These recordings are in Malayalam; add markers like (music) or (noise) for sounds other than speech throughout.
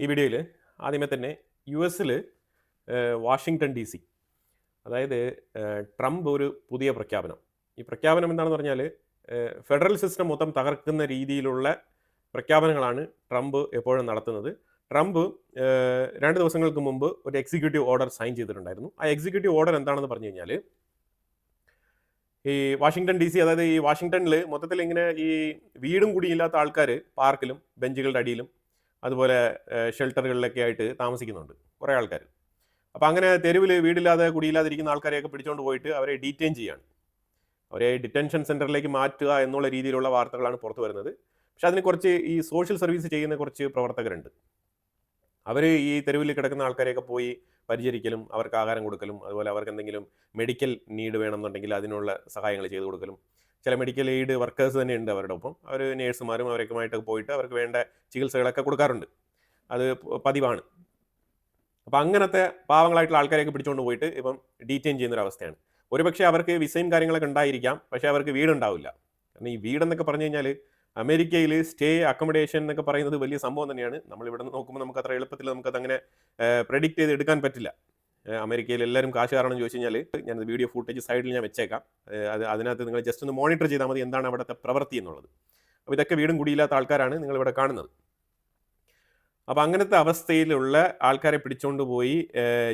ഈ വീഡിയോയിൽ ആദ്യമേ തന്നെ യു എസിൽ വാഷിങ്ടൺ ഡി സി അതായത് ട്രംപ് ഒരു പുതിയ പ്രഖ്യാപനം. ഈ പ്രഖ്യാപനം എന്താണെന്ന് പറഞ്ഞാൽ ഫെഡറൽ സിസ്റ്റം മൊത്തം തകർക്കുന്ന രീതിയിലുള്ള പ്രഖ്യാപനങ്ങളാണ് ട്രംപ് എപ്പോഴും നടത്തുന്നത്. ട്രംപ് രണ്ട് ദിവസങ്ങൾക്ക് മുമ്പ് ഒരു എക്സിക്യൂട്ടീവ് ഓർഡർ സൈൻ ചെയ്തിട്ടുണ്ടായിരുന്നു. ആ എക്സിക്യൂട്ടീവ് ഓർഡർ എന്താണെന്ന് പറഞ്ഞു കഴിഞ്ഞാൽ ഈ വാഷിങ്ടൺ ഡി സി അതായത് ഈ വാഷിങ്ടണിൽ മൊത്തത്തിൽ ഇങ്ങനെ ഈ വീടും കുടിയില്ലാത്ത ആൾക്കാർ പാർക്കിലും ബെഞ്ചുകളുടെ അടിയിലും അതുപോലെ ഷെൽട്ടറുകളിലൊക്കെ ആയിട്ട് താമസിക്കുന്നുണ്ട് കുറേ ആൾക്കാർ. അപ്പോൾ അങ്ങനെ തെരുവിൽ വീടില്ലാതെ കുടിയില്ലാതെ ഇരിക്കുന്ന ആൾക്കാരെയൊക്കെ പിടിച്ചുകൊണ്ട് പോയിട്ട് അവരെ ഡീറ്റെയിൻ ചെയ്യാണ്. അവരെ ഡിറ്റൻഷൻ സെന്ററിലേക്ക് മാറ്റുക എന്നുള്ള രീതിയിലുള്ള വാർത്തകളാണ് പുറത്തു വരുന്നത്. പക്ഷെ അതിന് കുറച്ച് ഈ സോഷ്യൽ സർവീസ് ചെയ്യുന്ന കുറച്ച് പ്രവർത്തകരുണ്ട്. അവർ ഈ തെരുവിൽ കിടക്കുന്ന ആൾക്കാരെയൊക്കെ പോയി പരിചരിക്കലും അവർക്ക് ആഹാരം കൊടുക്കലും അതുപോലെ അവർക്ക് എന്തെങ്കിലും മെഡിക്കൽ നീഡ് വേണമെന്നുണ്ടെങ്കിൽ അതിനുള്ള സഹായങ്ങൾ ചെയ്തു കൊടുക്കലും ചില മെഡിക്കൽ എയ്ഡ് വർക്കേഴ്സ് തന്നെ ഉണ്ട് അവരുടെ ഒപ്പം. അവർ നേഴ്സുമാരും അവരൊക്കെയുമായിട്ട് പോയിട്ട് അവർക്ക് വേണ്ട ചികിത്സകളൊക്കെ കൊടുക്കാറുണ്ട്. അത് പതിവാണ്. അപ്പോൾ അങ്ങനത്തെ പാവങ്ങളായിട്ടുള്ള ആൾക്കാരെയൊക്കെ പിടിച്ചുകൊണ്ട് പോയിട്ട് ഇപ്പം ഡീറ്റെയിൻ ചെയ്യുന്ന ഒരു അവസ്ഥയാണ് ഒരുപക്ഷെ അവർക്ക് വിസയും കാര്യങ്ങളൊക്കെ ഉണ്ടായിരിക്കാം പക്ഷേ അവർക്ക് വീടുണ്ടാവില്ല. കാരണം ഈ വീടെന്നൊക്കെ പറഞ്ഞു കഴിഞ്ഞാൽ അമേരിക്കയിൽ സ്റ്റേ അക്കോമഡേഷൻ എന്നൊക്കെ പറയുന്നത് വലിയ സംഭവം തന്നെയാണ്. നമ്മൾ ഇവിടെ നിന്ന് നോക്കുമ്പോൾ നമുക്ക് അത്ര എളുപ്പത്തിൽ നമുക്കത് അങ്ങനെ പ്രെഡിക്റ്റ് ചെയ്ത് എടുക്കാൻ പറ്റില്ല. അമേരിക്കയിൽ എല്ലാവരും കാശ് കാരണം ചോദിച്ചു കഴിഞ്ഞാൽ ഞാൻ വീഡിയോ ഫുട്ടേജ് സൈഡിൽ ഞാൻ വെച്ചേക്കാം. അത് അതിനകത്ത് നിങ്ങൾ ജസ്റ്റ് ഒന്ന് മോണിറ്റർ ചെയ്താൽ മതി എന്താണ് അവിടുത്തെ പ്രവൃത്തി എന്നുള്ളത്. അപ്പോൾ ഇതൊക്കെ വീടും കുടിയില്ലാത്ത ആൾക്കാരാണ് നിങ്ങളിവിടെ കാണുന്നത്. അപ്പോൾ അങ്ങനത്തെ അവസ്ഥയിലുള്ള ആൾക്കാരെ പിടിച്ചുകൊണ്ട് പോയി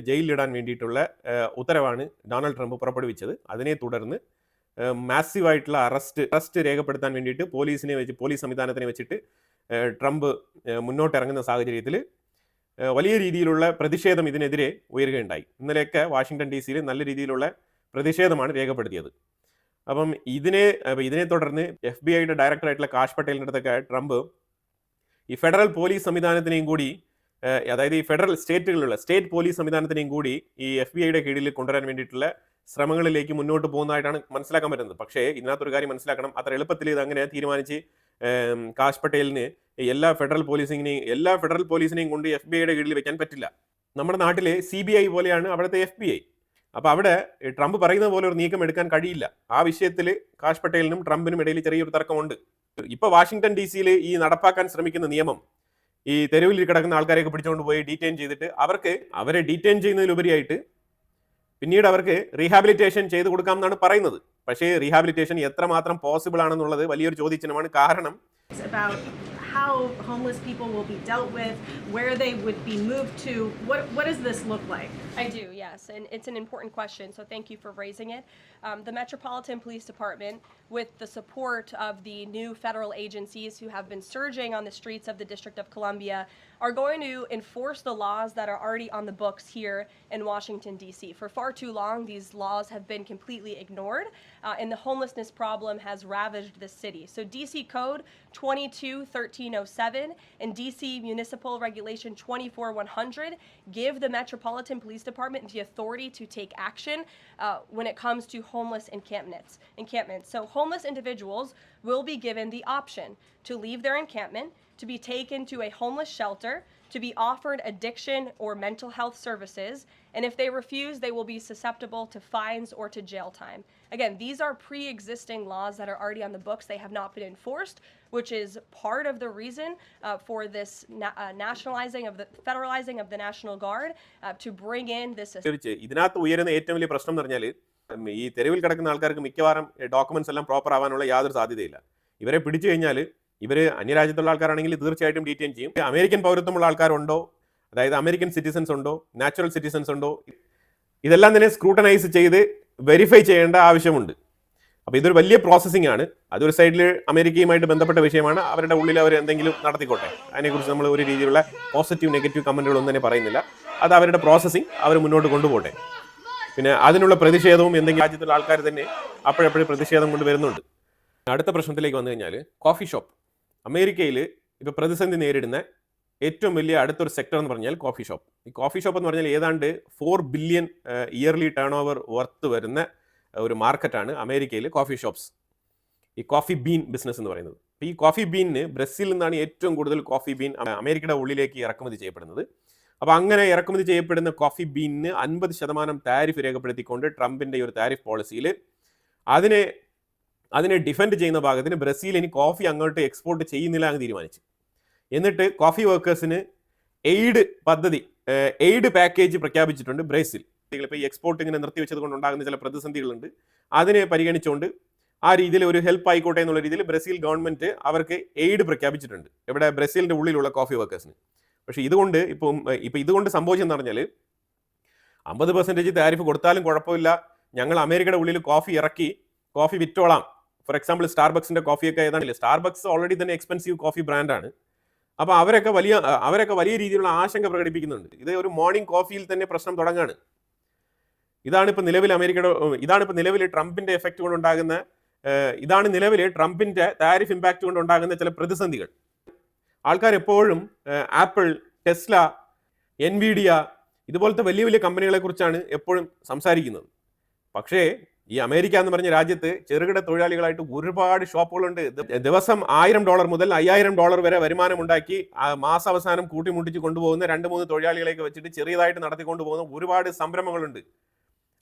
ജയിലിലിടാൻ വേണ്ടിയിട്ടുള്ള ഉത്തരവാണ് ഡൊണാൾഡ് ട്രംപ് പുറപ്പെടുവിച്ചത്. അതിനെ തുടർന്ന് മാസീവായിട്ടുള്ള അറസ്റ്റ് അറസ്റ്റ് രേഖപ്പെടുത്താൻ വേണ്ടിയിട്ട് പോലീസിനെ വെച്ച് പോലീസ് സംവിധാനത്തിനെ വെച്ചിട്ട് ട്രംപ് മുന്നോട്ടിറങ്ങുന്ന സാഹചര്യത്തിൽ വലിയ രീതിയിലുള്ള പ്രതിഷേധം ഇതിനെതിരെ ഉയരുകയുണ്ടായി. ഇന്നലെയൊക്കെ വാഷിങ്ടൺ ഡി സിയിൽ നല്ല രീതിയിലുള്ള പ്രതിഷേധമാണ് രേഖപ്പെടുത്തിയത്. അപ്പം ഇതിനെ ഇതിനെ തുടർന്ന് എഫ് ബി ഐയുടെ ഡയറക്ടറായിട്ടുള്ള കാഷ് പട്ടേലിന്റെ അടുത്തൊക്കെ ട്രംപ് ഈ ഫെഡറൽ പോലീസ് സംവിധാനത്തിനെയും കൂടി അതായത് ഈ ഫെഡറൽ സ്റ്റേറ്റുകളിലുള്ള സ്റ്റേറ്റ് പോലീസ് സംവിധാനത്തിനെയും കൂടി ഈ എഫ് ബി ഐയുടെ കീഴിൽ കൊണ്ടുവരാൻ വേണ്ടിയിട്ടുള്ള ശ്രമങ്ങളിലേക്ക് മുന്നോട്ട് പോകുന്നതായിട്ടാണ് മനസ്സിലാക്കാൻ പറ്റുന്നത്. പക്ഷേ ഇതിനകത്തൊരു കാര്യം മനസ്സിലാക്കണം. അത്ര എളുപ്പത്തിൽ ഇത് അങ്ങനെ തീരുമാനിച്ച് കാഷ് പട്ടേലിന് എല്ലാ ഫെഡറൽ പോലീസിനെയും എല്ലാ ഫെഡറൽ പോലീസിനെയും കൊണ്ട് എഫ് ബി ഐയുടെ കീഴിൽ വെക്കാൻ പറ്റില്ല. നമ്മുടെ നാട്ടിലെ സി ബി ഐ പോലെയാണ് അവിടുത്തെ എഫ് ബി ഐ അപ്പോൾ അവിടെ ട്രംപ് പറയുന്ന പോലെ ഒരു നീക്കം എടുക്കാൻ കഴിയില്ല. ആ വിഷയത്തിൽ കാഷ് പട്ടേലിനും ട്രംപിനും ഇടയിൽ ചെറിയൊരു തർക്കമുണ്ട്. ഇപ്പൊ വാഷിംഗ്ടൺ ഡി സിയിൽ ഈ നടപ്പാക്കാൻ ശ്രമിക്കുന്ന നിയമം ഈ തെരുവിൽ കിടക്കുന്ന ആൾക്കാരെയൊക്കെ പിടിച്ചുകൊണ്ട് പോയി ഡീറ്റെയിൻ ചെയ്തിട്ട് അവർക്ക് അവരെ ഡീറ്റെയിൻ ചെയ്യുന്നതിലുപരിയായിട്ട് പിന്നീട് അവർക്ക് റീഹാബിലിറ്റേഷൻ ചെയ്തു കൊടുക്കാം എന്നാണ് പറയുന്നത്. പക്ഷേ റീഹാബിലിറ്റേഷൻ എത്രമാത്രം പോസിബിൾ ആണെന്നുള്ളത് വലിയൊരു ചോദ്യചിഹ്നമാണ്. കാരണം how homeless people will be dealt with, where they would be moved to. What, what does this look like? I do, yes, and it's an important question, so thank you for raising it. Um, the Metropolitan Police Department, with the support of the new federal agencies who have been surging on the streets of the District of Columbia, are going to enforce the laws that are already on the books here in Washington, D.C. For far too long, these laws have been completely ignored, uh, and the homelessness problem has ravaged the city. So, D.C. Code 221307 and D.C. Municipal Regulation 24100 give the Metropolitan Police Department the authority to take action uh, when it comes to homeless encampments. Encampments. So, homeless individuals will be given the option to leave their encampment, to be taken to a homeless shelter, to be offered addiction or mental health services, and if they refuse, they will be susceptible to fines or to jail time. Again, these are pre existing laws that are already on the books. They have not been enforced, which is part of the reason uh, for this na- uh, nationalizing of the federalizing of the National Guard uh, to bring in this ഏറ്റവും വലിയ പ്രശ്നം എന്ന് പറഞ്ഞാൽ ഈ തെരുവിൽ കിടക്കുന്ന ആൾക്കാർക്ക് മിക്കവാറും ഡോക്യുമെന്റ്സ് എല്ലാം പ്രോപ്പർ ആവാനുള്ള യാതൊരു സാധ്യതയില്ല ഇവരെ പിടിച്ചു കഴിഞ്ഞാൽ ഇവർ അന്യരാജ്യത്തുള്ള ആൾക്കാരാണെങ്കിൽ തീർച്ചയായിട്ടും ഡീറ്റെയിൻ ചെയ്യും. അമേരിക്കൻ പൗരത്വമുള്ള ആൾക്കാരുണ്ടോ? അതായത് അമേരിക്കൻ സിറ്റിസൻസ് ഉണ്ടോ? നാച്ചുറൽ സിറ്റിസൻസ് ഉണ്ടോ? ഇതെല്ലാം തന്നെ സ്ക്രൂട്ടനൈസ് ചെയ്ത് വെരിഫൈ ചെയ്യേണ്ട ആവശ്യമുണ്ട്. അപ്പോൾ ഇതൊരു വലിയ പ്രോസസ്സിംഗ് ആണ്. അതൊരു സൈഡിൽ അമേരിക്കയുമായിട്ട് ബന്ധപ്പെട്ട വിഷയമാണ്. അവരുടെ ഉള്ളിൽ അവർ എന്തെങ്കിലും നടത്തിക്കോട്ടെ. അതിനെക്കുറിച്ച് നമ്മൾ ഒരു രീതിയിലുള്ള പോസിറ്റീവ് നെഗറ്റീവ് കമന്റുകളൊന്നും തന്നെ പറയുന്നില്ല. അത് അവരുടെ പ്രോസസ്സിങ് അവർ മുന്നോട്ട് കൊണ്ടുപോകട്ടെ പിന്നെ അതിനുള്ള പ്രതിഷേധവും എന്തെങ്കിലും രാജ്യത്തുള്ള ആൾക്കാർ തന്നെ അപ്പോഴപ്പോഴും പ്രതിഷേധം കൊണ്ട് വരുന്നുണ്ട്. അടുത്ത പ്രശ്നത്തിലേക്ക് വന്നു കഴിഞ്ഞാൽ കോഫി ഷോപ്പ് അമേരിക്കയിൽ ഇപ്പോൾ പ്രതിസന്ധി നേരിടുന്ന ഏറ്റവും വലിയ അടുത്തൊരു സെക്ടർ എന്ന് പറഞ്ഞാൽ കോഫി ഷോപ്പ് ഈ കോഫി ഷോപ്പ് എന്ന് പറഞ്ഞാൽ ഏതാണ്ട് four billion yearly turnover worth വരുന്ന ഒരു മാർക്കറ്റാണ് അമേരിക്കയിൽ കോഫി ഷോപ്സ് ഈ കോഫി ബീൻ ബിസിനസ് എന്ന് പറയുന്നത്. അപ്പോൾ ഈ കോഫി ബീനിന് ബ്രസീലിൽ നിന്നാണ് ഏറ്റവും കൂടുതൽ കോഫി ബീൻ അമ- അമേരിക്കയുടെ ഉള്ളിലേക്ക് ഇറക്കുമതി ചെയ്യപ്പെടുന്നത്. അപ്പോൾ അങ്ങനെ ഇറക്കുമതി ചെയ്യപ്പെടുന്ന കോഫി ബീനിന് അൻപത് ശതമാനം താരിഫ് രേഖപ്പെടുത്തിക്കൊണ്ട് ട്രംപിന്റെ ഈ ഒരു താരിഫ് പോളിസിയിൽ അതിനെ അതിനെ ഡിഫെൻഡ് ചെയ്യുന്ന ഭാഗത്തിന് ബ്രസീൽ ഇനി കോഫി അങ്ങോട്ട് എക്സ്പോർട്ട് ചെയ്യുന്നില്ല എന്ന് തീരുമാനിച്ചു. എന്നിട്ട് കോഫി വർക്കേഴ്സിന് എയ്ഡ് പദ്ധതി എയ്ഡ് പാക്കേജ് പ്രഖ്യാപിച്ചിട്ടുണ്ട് ബ്രസീൽ. ഇപ്പോൾ ഈ എക്സ്പോർട്ട് ഇങ്ങനെ നിർത്തിവെച്ചത് കൊണ്ട് ഉണ്ടാകുന്ന ചില പ്രതിസന്ധികളുണ്ട്. അതിനെ പരിഗണിച്ചുകൊണ്ട് ആ രീതിയിൽ ഒരു ഹെൽപ്പ് ആയിക്കോട്ടെ എന്നുള്ള രീതിയിൽ ബ്രസീൽ ഗവൺമെന്റ് അവർക്ക് എയ്ഡ് പ്രഖ്യാപിച്ചിട്ടുണ്ട്. ഇവിടെ ബ്രസീലിന്റെ ഉള്ളിലുള്ള കോഫി വർക്കേഴ്സിന് പക്ഷേ ഇതുകൊണ്ട് ഇപ്പം ഇപ്പം ഇതുകൊണ്ട് സംഭവിച്ചെന്ന് പറഞ്ഞാൽ അമ്പത് പെർസെന്റേജ് താരിഫ് കൊടുത്താലും കുഴപ്പമില്ല. ഞങ്ങൾ അമേരിക്കയുടെ ഉള്ളിൽ കോഫി ഇറക്കി കോഫി വിറ്റോളാം. ഫോർ എക്സാമ്പിൾ സ്റ്റാർബക്സിന്റെ കോഫിയൊക്കെ ഏതാണല്ലേ സ്റ്റാർബക്സ് ഓൾറെഡി തന്നെ എക്സ്പെൻസീവ് കോഫി ബ്രാൻഡാണ് അപ്പോൾ അവരൊക്കെ വലിയ അവരൊക്കെ വലിയ രീതിയിലുള്ള ആശങ്ക പ്രകടിപ്പിക്കുന്നുണ്ട്. ഇത് ഒരു മോർണിംഗ് കോഫിയിൽ തന്നെ പ്രശ്നം തുടങ്ങാണ്. ഇതാണ് ഇപ്പോൾ നിലവിൽ അമേരിക്കയുടെ ഇതാണ് ഇപ്പോൾ നിലവിൽ ട്രംപിന്റെ എഫക്റ്റ് കൊണ്ടുണ്ടാകുന്ന ഇതാണ് നിലവിൽ ട്രംപിന്റെ താരിഫ് ഇമ്പാക്റ്റ് കൊണ്ടുണ്ടാകുന്ന ചില പ്രതിസന്ധികൾ. ആൾക്കാർ എപ്പോഴും ആപ്പിൾ ടെസ്ല എൻവിഡിയ ഇതുപോലത്തെ വലിയ വലിയ കമ്പനികളെ കുറിച്ചാണ് എപ്പോഴും സംസാരിക്കുന്നത്. പക്ഷേ ഈ അമേരിക്ക എന്ന് പറഞ്ഞ രാജ്യത്ത് ചെറുകിട തൊഴിലാളികളായിട്ട് ഒരുപാട് ഷോപ്പുകളുണ്ട്. ദിവസം ആയിരം ഡോളർ മുതൽ അയ്യായിരം ഡോളർ വരെ വരുമാനം ഉണ്ടാക്കി മാസാവസാനം കൂട്ടിമുട്ടിച്ച് കൊണ്ടുപോകുന്ന രണ്ട് മൂന്ന് തൊഴിലാളികളെയൊക്കെ വെച്ചിട്ട് ചെറിയതായിട്ട് നടത്തിക്കൊണ്ട് പോകുന്ന ഒരുപാട് സംരംഭങ്ങളുണ്ട്.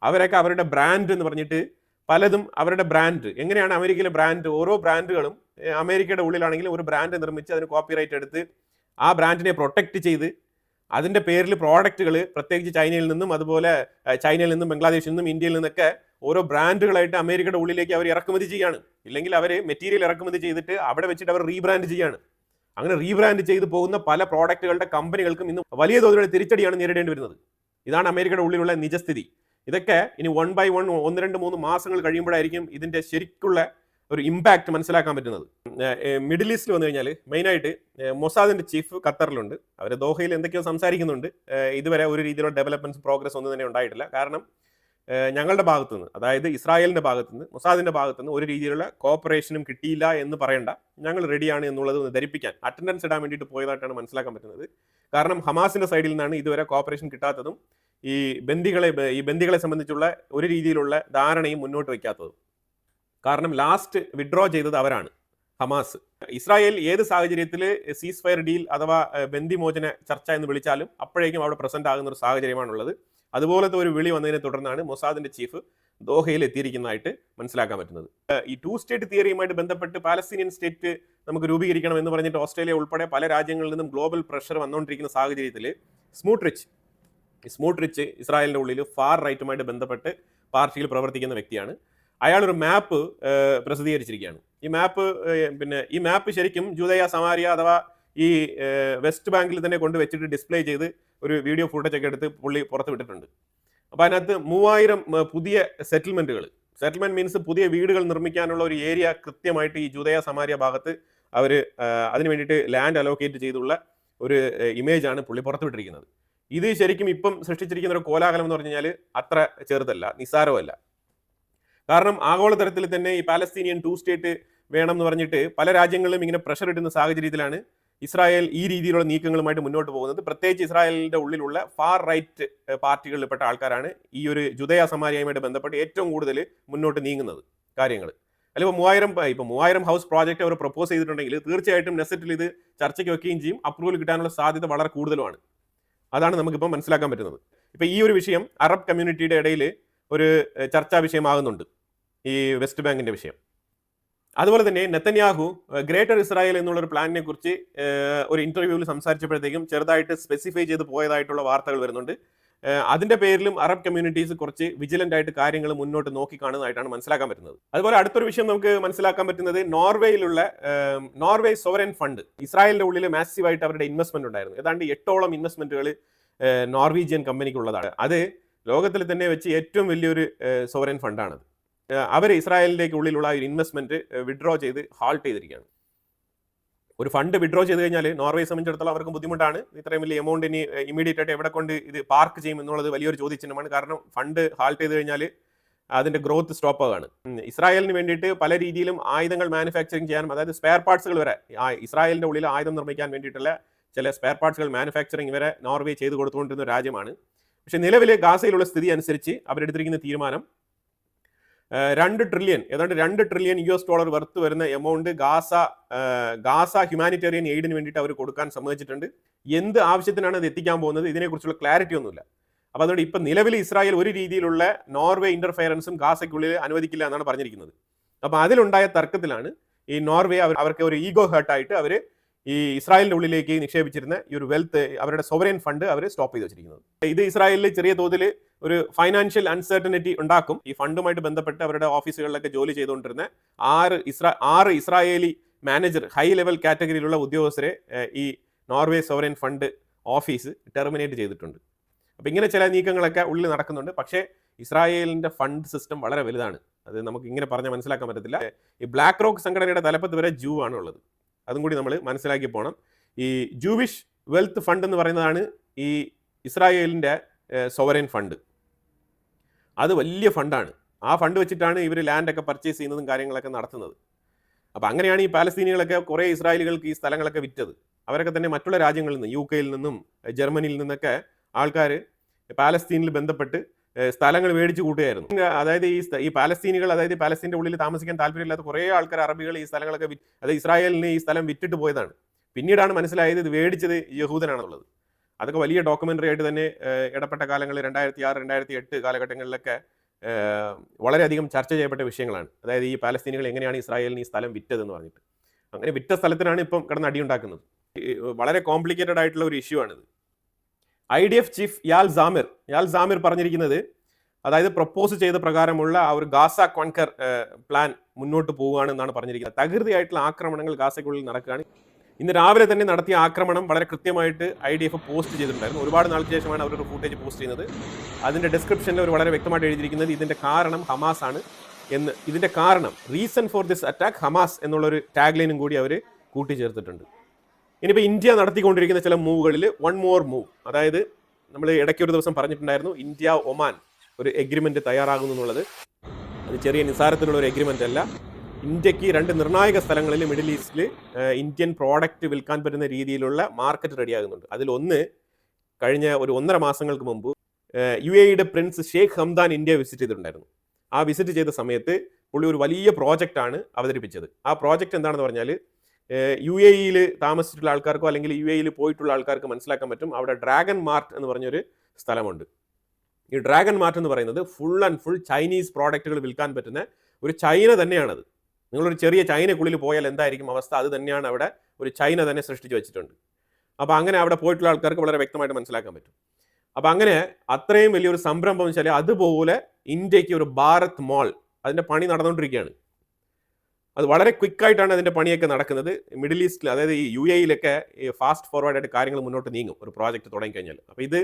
അവരൊക്കെ അവരുടെ ബ്രാൻഡ് എന്ന് പറഞ്ഞിട്ട് പലതും അവരുടെ ബ്രാൻഡ്. എങ്ങനെയാണ് അമേരിക്കയിലെ ബ്രാൻഡ്? ഓരോ ബ്രാൻഡുകളും അമേരിക്കയുടെ ഉള്ളിലാണെങ്കിലും ഒരു ബ്രാൻഡ് നിർമ്മിച്ച് അതിന് കോപ്പിറൈറ്റ് എടുത്ത് ആ ബ്രാൻഡിനെ പ്രൊട്ടക്റ്റ് ചെയ്ത് അതിന്റെ പേരിൽ പ്രോഡക്റ്റുകൾ പ്രത്യേകിച്ച് ചൈനയിൽ നിന്നും അതുപോലെ ചൈനയിൽ നിന്നും ബംഗ്ലാദേശിൽ നിന്നും ഇന്ത്യയിൽ നിന്നൊക്കെ ഓരോ ബ്രാൻഡുകളായിട്ട് അമേരിക്കയുടെ ഉള്ളിലേക്ക് അവർ ഇറക്കുമതി ചെയ്യാണ്. ഇല്ലെങ്കിൽ അവർ മെറ്റീരിയൽ ഇറക്കുമതി ചെയ്തിട്ട് അവിടെ വെച്ചിട്ട് അവർ റീബ്രാൻഡ് ചെയ്യാണ്. അങ്ങനെ റീബ്രാൻഡ് ചെയ്ത് പോകുന്ന പല പ്രോഡക്റ്റുകളുടെ കമ്പനികൾക്കും ഇന്ന് വലിയ തോതിലുള്ള തിരിച്ചടിയാണ് നേരിടേണ്ടി വരുന്നത്. ഇതാണ് അമേരിക്കയുടെ ഉള്ളിലുള്ള നിജസ്ഥിതി. ഇതൊക്കെ ഇനി വൺ ബൈ വൺ ഒന്ന് രണ്ട് മൂന്ന് മാസങ്ങൾ കഴിയുമ്പോഴായിരിക്കും ഇതിന്റെ ശരിക്കുള്ള ഒരു ഇമ്പാക്റ്റ് മനസ്സിലാക്കാൻ പറ്റുന്നത്. മിഡിൽ ഈസ്റ്റിൽ വന്നു കഴിഞ്ഞാൽ മെയിനായിട്ട് മൊസാദിന്റെ ചീഫ് ഖത്തറിലുണ്ട്. അവർ ദോഹയിൽ എന്തൊക്കെയോ സംസാരിക്കുന്നുണ്ട്. ഇതുവരെ ഒരു രീതിയിലുള്ള ഡെവലപ്മെന്റ്സ് പ്രോഗ്രസ് ഒന്നും തന്നെ ഉണ്ടായിട്ടില്ല. കാരണം ഞങ്ങളുടെ ഭാഗത്തു നിന്ന് അതായത് ഇസ്രായേലിന്റെ ഭാഗത്തു നിന്ന് മൊസാദിന്റെ ഭാഗത്തു നിന്ന് ഒരു രീതിയിലുള്ള കോപ്പറേഷനും കിട്ടിയില്ല എന്ന് പറയണ്ട. ഞങ്ങൾ റെഡിയാണ് എന്നുള്ളത് ഒന്ന് ധരിപ്പിക്കാൻ അറ്റൻഡൻസ് ഇടാൻ വേണ്ടിയിട്ട് പോയതായിട്ടാണ് മനസ്സിലാക്കാൻ പറ്റുന്നത്. കാരണം ഹമാസിന്റെ സൈഡിൽ നിന്നാണ് ഇതുവരെ കോപ്പറേഷൻ കിട്ടാത്തതും ഈ ബന്ദികളെ ഈ ബന്ദികളെ സംബന്ധിച്ചുള്ള ഒരു രീതിയിലുള്ള ധാരണയും മുന്നോട്ട് വയ്ക്കാത്തതും. കാരണം ലാസ്റ്റ് വിഡ്രോ ചെയ്തത് അവരാണ് ഹമാസ്. ഇസ്രായേൽ ഏത് സാഹചര്യത്തിൽ സീസ് ഫയർ ഡീൽ അഥവാ ബന്ദിമോചന ചർച്ച എന്ന് വിളിച്ചാലും അപ്പോഴേക്കും അവിടെ പ്രസന്റ് ആകുന്ന ഒരു സാഹചര്യമാണുള്ളത്. അതുപോലത്തെ ഒരു വിളി വന്നതിനെ തുടർന്നാണ് മൊസാദിന്റെ ചീഫ് ദോഹയിൽ എത്തിയിരിക്കുന്നതായിട്ട് മനസ്സിലാക്കാൻ പറ്റുന്നത്. ഈ ടു സ്റ്റേറ്റ് തിയറിയുമായിട്ട് ബന്ധപ്പെട്ട് പാലസ്തീനിയൻ സ്റ്റേറ്റ് നമുക്ക് രൂപീകരിക്കണം എന്ന് പറഞ്ഞിട്ട് ഓസ്ട്രേലിയ ഉൾപ്പെടെ പല രാജ്യങ്ങളിൽ നിന്നും ഗ്ലോബൽ പ്രഷർ വന്നുകൊണ്ടിരിക്കുന്ന സാഹചര്യത്തിൽ സ്മൂട്ട് റിച്ച് സ്മൂട്ട് റിച്ച് ഇസ്രായേലിന്റെ ഉള്ളിൽ ഫാർ റൈറ്റുമായിട്ട് ബന്ധപ്പെട്ട് പാർട്ടിയിൽ പ്രവർത്തിക്കുന്ന വ്യക്തിയാണ്. അയാൾ ഒരു മാപ്പ് പ്രസിദ്ധീകരിച്ചിരിക്കുകയാണ്. ഈ മാപ്പ് പിന്നെ ഈ മാപ്പ് ശരിക്കും ജൂതയ സമാരിയ അഥവാ ഈ വെസ്റ്റ് ബാങ്കിൽ തന്നെ കൊണ്ട് വെച്ചിട്ട് ഡിസ്പ്ലേ ചെയ്ത് ഒരു വീഡിയോ ഫുട്ടേജ് ഒക്കെ എടുത്ത് പുള്ളി പുറത്ത് വിട്ടിട്ടുണ്ട്. അപ്പോൾ അതിനകത്ത് മൂവായിരം പുതിയ സെറ്റിൽമെന്റുകൾ സെറ്റിൽമെന്റ് മീൻസ് പുതിയ വീടുകൾ നിർമ്മിക്കാനുള്ള ഒരു ഏരിയ കൃത്യമായിട്ട് ഈ ജൂതയ സമാരിയ ഭാഗത്ത് അവർ അതിന് വേണ്ടിയിട്ട് ലാൻഡ് അലോക്കേറ്റ് ചെയ്തുള്ള ഒരു ഇമേജ് ആണ് പുള്ളി വിട്ടിരിക്കുന്നത്. ഇത് ശരിക്കും ഇപ്പം സൃഷ്ടിച്ചിരിക്കുന്ന ഒരു കോലാഹലം എന്ന് പറഞ്ഞു കഴിഞ്ഞാൽ അത്ര ചെറുതല്ല നിസ്സാരമല്ല. കാരണം ആഗോളതലത്തിൽ തന്നെ ഈ പാലസ്തീനിയൻ ടു സ്റ്റേറ്റ് വേണം എന്ന് പറഞ്ഞിട്ട് പല രാജ്യങ്ങളിലും ഇങ്ങനെ പ്രഷർ ഇടുന്ന സാഹചര്യത്തിലാണ് ഇസ്രായേൽ ഈ രീതിയിലുള്ള നീക്കങ്ങളുമായിട്ട് മുന്നോട്ട് പോകുന്നത്. പ്രത്യേകിച്ച് ഇസ്രായേലിന്റെ ഉള്ളിലുള്ള ഫാർ റൈറ്റ് പാർട്ടികളിൽപ്പെട്ട ആൾക്കാരാണ് ഈ ഒരു ജുദയ സമാരിയുമായിട്ട് ബന്ധപ്പെട്ട് ഏറ്റവും കൂടുതൽ മുന്നോട്ട് നീങ്ങുന്നത് കാര്യങ്ങൾ. അല്ല ഇപ്പോൾ മൂവായിരം ഇപ്പോൾ മൂവായിരം ഹൗസ് പ്രോജക്റ്റ് അവർ പ്രപ്പോസ് ചെയ്തിട്ടുണ്ടെങ്കിൽ തീർച്ചയായിട്ടും നെസറ്റിൽ ഇത് ചർച്ചയ്ക്ക് വെക്കുകയും ചെയ്യും. അപ്രൂവൽ കിട്ടാനുള്ള സാധ്യത വളരെ കൂടുതലുമാണ്. അതാണ് നമുക്കിപ്പോൾ മനസ്സിലാക്കാൻ പറ്റുന്നത്. ഇപ്പൊ ഈ ഒരു വിഷയം അറബ് കമ്മ്യൂണിറ്റിയുടെ ഇടയിൽ ഒരു ചർച്ചാ വിഷയമാകുന്നുണ്ട്. ഈ വെസ്റ്റ് ബാങ്കിന്റെ വിഷയം. അതുപോലെ തന്നെ നെത്തന്യാഹു ഗ്രേറ്റർ ഇസ്രായേൽ എന്നുള്ള ഒരു പ്ലാനിനെ കുറിച്ച് ഒരു ഇന്റർവ്യൂവിൽ സംസാരിച്ചപ്പോഴത്തേക്കും ചെറുതായിട്ട് സ്പെസിഫൈ ചെയ്ത് പോയതായിട്ടുള്ള വാർത്തകൾ വരുന്നുണ്ട്. അതിന്റെ പേരിലും അറബ് കമ്മ്യൂണിറ്റീസ് കുറച്ച് വിജിലന്റ് ആയിട്ട് കാര്യങ്ങൾ മുന്നോട്ട് നോക്കി കാണുന്നതായിട്ടാണ് മനസ്സിലാക്കാൻ പറ്റുന്നത്. അതുപോലെ അടുത്തൊരു വിഷയം നമുക്ക് മനസ്സിലാക്കാൻ പറ്റുന്നത് നോർവേയിലുള്ള നോർവേ സോവറൻ ഫണ്ട്. ഇസ്രായേലിന്റെ ഉള്ളിൽ മാസീവായിട്ട് അവരുടെ ഇൻവെസ്റ്റ്മെന്റ് ഉണ്ടായിരുന്നു. ഏതാണ്ട് എട്ടോളം ഇൻവെസ്റ്റ്മെന്റുകൾ നോർവീജിയൻ കമ്പനിക്കുള്ളതാണ് അത് ലോകത്തിൽ തന്നെ വെച്ച് ഏറ്റവും വലിയൊരു സോവറൻ ഫണ്ടാണത്. അവർ ഇസ്രായേലിലേക്ക് ഉള്ളിലുള്ള ഒരു ഇൻവെസ്റ്റ്മെന്റ് വിഡ്രോ ചെയ്ത് ഹാൾട്ട് ചെയ്തിരിക്കുകയാണ്. ഒരു ഫണ്ട് വിഡ്രോ ചെയ്ത് കഴിഞ്ഞാൽ നോർവേ സംബന്ധിച്ചിടത്തോളം അവർക്ക് ബുദ്ധിമുട്ടാണ്. ഇത്രയും വലിയ എമൗണ്ട് ഇനി ഇമീഡിയറ്റ് ആയിട്ട് എവിടെ കൊണ്ട് ഇത് പാർക്ക് ചെയ്യും എന്നുള്ളത് വലിയൊരു ചോദ്യചിഹ്നമാണ്. കാരണം ഫണ്ട് ഹാൾട്ട് ചെയ്ത് കഴിഞ്ഞാൽ അതിന്റെ ഗ്രോത്ത് സ്റ്റോപ്പ് ആവുകയാണ് ഇസ്രായേലിന് വേണ്ടിയിട്ട് പല രീതിയിലും ആയുധങ്ങൾ മാനുഫാക്ചറിങ് ചെയ്യാനും അതായത് സ്പെയർ പാർട്സുകൾ വരെ ഇസ്രായേലിന്റെ ഉള്ളിൽ ആയുധം നിർമ്മിക്കാൻ വേണ്ടിയിട്ടുള്ള ചില സ്പെയർ പാർട്സുകൾ മാനുഫാക്ചറിങ് വരെ നോർവേ ചെയ്ത് കൊടുത്തുകൊണ്ടിരുന്ന രാജ്യമാണ്. പക്ഷേ നിലവിൽ ഗാസയിലുള്ള സ്ഥിതി അനുസരിച്ച് അവരെടുത്തിരിക്കുന്ന തീരുമാനം രണ്ട് ട്രില്യൺ ഏതാണ്ട് രണ്ട് trillion U S dollar worth വരുന്ന എമൗണ്ട് ഗാസ ഗാസ ഹ്യൂമാനിറ്റേറിയൻ എയ്ഡിന് വേണ്ടിയിട്ട് അവർ കൊടുക്കാൻ സമ്മതിച്ചിട്ടുണ്ട്. എന്ത് ആവശ്യത്തിനാണ് അത് എത്തിക്കാൻ പോകുന്നത്? ഇതിനെക്കുറിച്ചുള്ള ക്ലാരിറ്റി ഒന്നുമില്ല. അപ്പോൾ അതുകൊണ്ട് ഇപ്പം നിലവിൽ ഇസ്രായേൽ ഒരു രീതിയിലുള്ള നോർവേ ഇന്റർഫയറൻസും ഗാസയ്ക്കുള്ളിൽ അനുവദിക്കില്ല എന്നാണ് പറഞ്ഞിരിക്കുന്നത്. അപ്പോൾ അതിലുണ്ടായ തർക്കത്തിലാണ് ഈ നോർവേ അവർ അവർക്ക് ഒരു ഈഗോ ഹേർട്ടായിട്ട് അവർ ഈ ഇസ്രായേലിന്റെ ഉള്ളിലേക്ക് നിക്ഷേപിച്ചിരുന്ന ഈ ഒരു വെൽത്ത് അവരുടെ സോവറൻ ഫണ്ട് അവർ സ്റ്റോപ്പ് ചെയ്ത് വെച്ചിരിക്കുന്നത്. ഇത് ഇസ്രായേലിൽ ചെറിയ തോതിൽ ഒരു ഫൈനാൻഷ്യൽ അൺസർട്ടനിറ്റി ഉണ്ടാക്കും. ഈ ഫണ്ടുമായിട്ട് ബന്ധപ്പെട്ട് അവരുടെ ഓഫീസുകളിലൊക്കെ ജോലി ചെയ്തുകൊണ്ടിരുന്ന ആറ് ഇസ്രാ ആറ് ഇസ്രായേലി മാനേജർ ഹൈ ലെവൽ കാറ്റഗറിയിലുള്ള ഉദ്യോഗസ്ഥരെ ഈ Norway sovereign fund office terminate ചെയ്തിട്ടുണ്ട്. അപ്പോൾ ഇങ്ങനെ ചില നീക്കങ്ങളൊക്കെ ഉള്ളിൽ നടക്കുന്നുണ്ട്. പക്ഷേ ഇസ്രായേലിന്റെ ഫണ്ട് സിസ്റ്റം വളരെ വലുതാണ്. അത് നമുക്ക് ഇങ്ങനെ പറഞ്ഞാൽ മനസ്സിലാക്കാൻ പറ്റത്തില്ല. ഈ ബ്ലാക്ക് റോക്ക് സംഘടനയുടെ തലപ്പത്ത് വരെ ജൂ ആണ് ഉള്ളത്. അതും കൂടി നമ്മൾ മനസ്സിലാക്കി പോകണം ഈ ജൂവിഷ് വെൽത്ത് ഫണ്ട് എന്ന് പറയുന്നതാണ് ഈ ഇസ്രായേലിന്റെ സോവറൻ ഫണ്ട് അത് വലിയ ഫണ്ടാണ് ആ ഫണ്ട് വെച്ചിട്ടാണ് ഇവർ ലാൻഡൊക്കെ പർച്ചേസ് ചെയ്യുന്നതും കാര്യങ്ങളൊക്കെ നടത്തുന്നത്. അപ്പോൾ അങ്ങനെയാണ് ഈ പാലസ്തീനികളൊക്കെ കുറേ ഇസ്രായേലുകൾക്ക് ഈ സ്ഥലങ്ങളൊക്കെ വിറ്റത്. അവരൊക്കെ തന്നെ മറ്റുള്ള രാജ്യങ്ങളിൽ നിന്ന് യു കെയിൽ നിന്നും ജർമ്മനിയിൽ നിന്നൊക്കെ ആൾക്കാർ പാലസ്തീനിൽ ബന്ധപ്പെട്ട് സ്ഥലങ്ങൾ മേടിച്ചു കൂട്ടുകയായിരുന്നു. അതായത് ഈ ഈ പാലസ്തീനികൾ അതായത് പാലസ്തീന്റെ ഉള്ളിൽ താമസിക്കാൻ താല്പര്യമില്ലാത്ത കുറേ ആൾക്കാർ അറബികൾ ഈ സ്ഥലങ്ങളൊക്കെ അതായത് ഇസ്രായേലിന് ഈ സ്ഥലം വിറ്റിട്ട് പോയതാണ്. പിന്നീടാണ് മനസ്സിലായത് ഇത് മേടിച്ചത് യഹൂദനാണെന്നുള്ളത് അതൊക്കെ വലിയ ഡോക്യുമെന്ററി ആയിട്ട് തന്നെ ഇടപെട്ട കാലങ്ങളിൽ രണ്ടായിരത്തി ആറ് രണ്ടായിരത്തി എട്ട് കാലഘട്ടങ്ങളിലൊക്കെ വളരെയധികം ചർച്ച ചെയ്യപ്പെട്ട വിഷയങ്ങളാണ്. അതായത് ഈ പാലസ്തീനികൾ എങ്ങനെയാണ് ഇസ്രായേലിന് ഈ സ്ഥലം വിറ്റതെന്ന് പറഞ്ഞിട്ട്. അങ്ങനെ വിറ്റ സ്ഥലത്തിനാണ് ഇപ്പം കിടന്ന് അടിയുണ്ടാക്കുന്നത്. വളരെ കോംപ്ലിക്കേറ്റഡ് ആയിട്ടുള്ള ഒരു ഇഷ്യൂ ആണിത് I D F chief Eyal Zamir Eyal Zamir പറഞ്ഞിരിക്കുന്നത് അതായത് പ്രപ്പോസ് ചെയ്ത പ്രകാരമുള്ള ആ ഒരു ഗാസ കോൺകർ പ്ലാൻ മുന്നോട്ട് പോവുകയാണെന്നാണ് പറഞ്ഞിരിക്കുന്നത്. തകൃതിയായിട്ടുള്ള ആക്രമണങ്ങൾ ഗാസയ്ക്കുള്ളിൽ നടക്കുകയാണ്. ഇന്ന് രാവിലെ തന്നെ നടത്തിയ ആക്രമണം വളരെ കൃത്യമായിട്ട് ഐ ഡി എഫ് പോസ്റ്റ് ചെയ്തിട്ടുണ്ടായിരുന്നു. ഒരുപാട് നാൾക്ക് ശേഷമാണ് അവരൊരു ഫൂട്ടേജ് പോസ്റ്റ് ചെയ്യുന്നത്. അതിന്റെ ഡിസ്ക്രിപ്ഷനിൽ അവർ വളരെ വ്യക്തമായിട്ട് എഴുതിയിരിക്കുന്നത് ഇതിന്റെ കാരണം ഹമാസ് ആണ് എന്ന്. ഇതിന്റെ കാരണം reason for this attack Hamas എന്നുള്ളൊരു ടാഗ് ലൈനും കൂടി അവർ കൂട്ടിച്ചേർത്തിട്ടുണ്ട്. ഇനിയിപ്പോൾ ഇന്ത്യ നടത്തിക്കൊണ്ടിരിക്കുന്ന ചില മൂവുകളിൽ വൺ മോർ മൂവ് അതായത് നമ്മൾ ഇടയ്ക്ക് ഒരു ദിവസം പറഞ്ഞിട്ടുണ്ടായിരുന്നു ഇന്ത്യ ഒമാൻ ഒരു എഗ്രിമെന്റ് തയ്യാറാകുന്നു എന്നുള്ളത്. അത് ചെറിയ നിസാരത്തിലുള്ള ഒരു എഗ്രിമെന്റ് അല്ല. ഇന്ത്യയ്ക്ക് രണ്ട് നിർണായക സ്ഥലങ്ങളിൽ മിഡിൽ ഈസ്റ്റിൽ ഇന്ത്യൻ പ്രോഡക്റ്റ് വിൽക്കാൻ പറ്റുന്ന രീതിയിലുള്ള മാർക്കറ്റ് റെഡിയാകുന്നുണ്ട് അതിലൊന്ന് കഴിഞ്ഞ ഒരു ഒന്നര മാസങ്ങൾക്ക് മുമ്പ് യു എയുടെ prince Sheikh Hamdan India visit ചെയ്തിട്ടുണ്ടായിരുന്നു. ആ വിസിറ്റ് ചെയ്ത സമയത്ത് പുള്ളി ഒരു വലിയ പ്രോജക്റ്റാണ് അവതരിപ്പിച്ചത്. ആ പ്രോജക്റ്റ് എന്താണെന്ന് പറഞ്ഞാൽ യു എ ഇയിൽ താമസിച്ചിട്ടുള്ള ആൾക്കാർക്കോ അല്ലെങ്കിൽ യു എ ഇയിൽ പോയിട്ടുള്ള ആൾക്കാർക്ക് മനസ്സിലാക്കാൻ പറ്റും. അവിടെ ഡ്രാഗൺ മാർട്ട് എന്ന് പറഞ്ഞൊരു സ്ഥലമുണ്ട്. ഈ ഡ്രാഗൺ മാർട്ട് എന്ന് പറയുന്നത് ഫുൾ ആൻഡ് ഫുൾ ചൈനീസ് പ്രോഡക്റ്റുകൾ വിൽക്കാൻ പറ്റുന്ന ഒരു ചൈന തന്നെയാണത്. നിങ്ങളൊരു ചെറിയ ചൈനക്കുള്ളിൽ പോയാൽ എന്തായിരിക്കും അവസ്ഥ? അത് തന്നെയാണ് അവിടെ ഒരു ചൈന തന്നെ സൃഷ്ടിച്ചു വെച്ചിട്ടുണ്ട്. അപ്പോൾ അങ്ങനെ അവിടെ പോയിട്ടുള്ള ആൾക്കാർക്ക് വളരെ വ്യക്തമായിട്ട് മനസ്സിലാക്കാൻ പറ്റും. അപ്പോൾ അങ്ങനെ അത്രയും വലിയൊരു സംരംഭം വെച്ചാൽ അതുപോലെ ഇന്ത്യയ്ക്ക് ഒരു ഭാരത് മോൾ അതിന്റെ പണി നടന്നുകൊണ്ടിരിക്കുകയാണ്. അത് വളരെ ക്വിക്കായിട്ടാണ് അതിന്റെ പണിയൊക്കെ നടക്കുന്നത്. മിഡിൽ ഈസ്റ്റിൽ അതായത് ഈ യു എയിലൊക്കെ ഫാസ്റ്റ് ഫോർവേഡ് ആയിട്ട് കാര്യങ്ങൾ മുന്നോട്ട് നീങ്ങും ഒരു പ്രോജക്റ്റ് തുടങ്ങിക്കഴിഞ്ഞാൽ അപ്പോൾ ഇത്